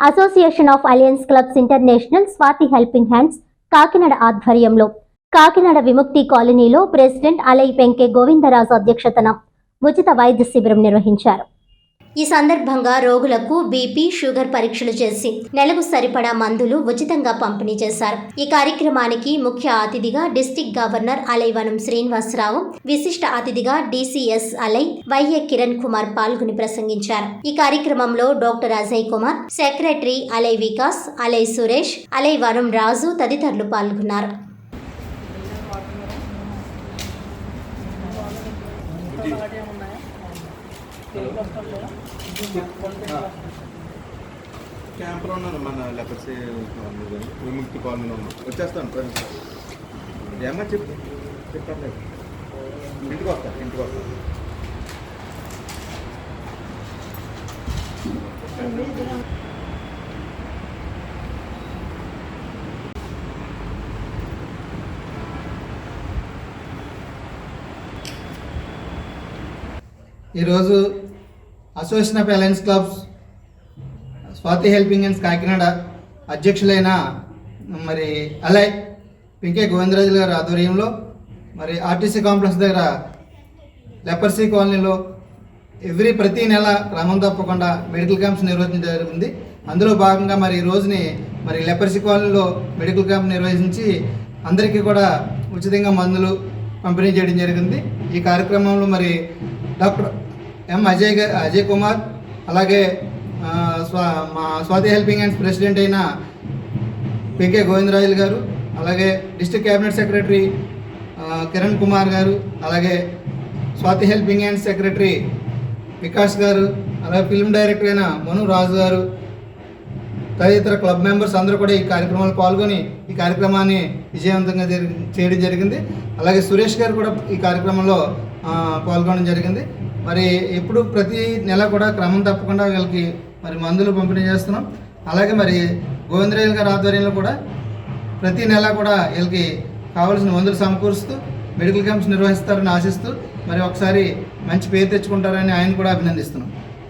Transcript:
Association of alliance clubs international Swathi helping hands Kakinada ఆధ్వర్యంలో. కాకినాడ విముక్తి కాలనీలో ప్రెసిడెంట్ అలై పెంకే గోవిందరాజు అధ్యక్షతన ఉచిత వైద్య శిబిరం నిర్వహించారు. ఈ సందర్భంగా రోగులకు బీపీ షుగర్ పరీక్షలు చేసి నెలకు సరిపడా మందులు ఉచితంగా పంపిణీ చేశారు. ఈ కార్యక్రమానికి ముఖ్య అతిథిగా డిస్టిక్ గవర్నర్ అలైవనం శ్రీనివాసరావు విశిష్ట అతిథిగా DCS ally YA Kiran Kumar పాల్గొని ప్రసంగించారు. ఈ కార్యక్రమంలో doctor Ajay Kumar secretary ally Vikas ally Suresh ally Varun Raju తదితరులు పాల్గొన్నారు. క్యాంప్లో ఉన్నాను మన లెపర్సీ విముక్తి కాలనీలో ఉన్నాను. వచ్చేస్తాను ఫ్రెండ్స్ ఏమన్నా చెప్పు? చెప్పట్లేదు ఇంటికి వస్తా ఇంటికి వస్తా. ఈరోజు association of alliance clubs Swathi helping hands Kakinada అధ్యక్షులైన మరి అలయ్ పింకే గోవిందరాజు గారి ఆధ్వర్యంలో మరి ఆర్టీసీ కాంప్లెక్స్ దగ్గర లెపర్సీ కాలనీలో ఎవ్రీ ప్రతి నెల క్రమం తప్పకుండా మెడికల్ క్యాంప్స్ నిర్వహించడం జరుగుతుంది. అందులో భాగంగా మరి ఈ రోజుని మరి లెపర్సీ కాలనీలో మెడికల్ క్యాంప్ నిర్వహించి అందరికీ కూడా ఉచితంగా మందులు పంపిణీ చేయడం జరిగింది. ఈ కార్యక్రమంలో మరి డాక్టర్ ఎం అజయ్ గా- అజయ్ కుమార్ అలాగే స్వా మా స్వాతి హెల్పింగ్ హ్యాండ్స్ ప్రెసిడెంట్ అయిన పికే గోవిందరాజులు గారు అలాగే district cabinet secretary Kiran Kumar garu అలాగే Swathi helping hands secretary Vikas garu అలాగే ఫిల్మ్ డైరెక్టర్ అయిన మను రాజు గారు తదితర క్లబ్ మెంబర్స్ అందరూ కూడా ఈ కార్యక్రమంలో పాల్గొని ఈ కార్యక్రమాన్ని విజయవంతంగా చేయడం జరిగింది. అలాగే సురేష్ గారు కూడా ఈ కార్యక్రమంలో పాల్గొనడం జరిగింది. మరి ఎప్పుడు ప్రతి నెల కూడా క్రమం తప్పకుండా వీళ్ళకి మరి మందులు పంపిణీ చేస్తున్నాం. అలాగే మరి గోవిందరాయలు గారి ఆధ్వర్యంలో కూడా ప్రతి నెల కూడా వీళ్ళకి కావాల్సిన మందులు సమకూరుస్తూ మెడికల్ క్యాంప్స్ నిర్వహిస్తారని ఆశిస్తూ మరి ఒకసారి మంచి పేరు తెచ్చుకుంటారని ఆయన కూడా అభినందిస్తున్నాం.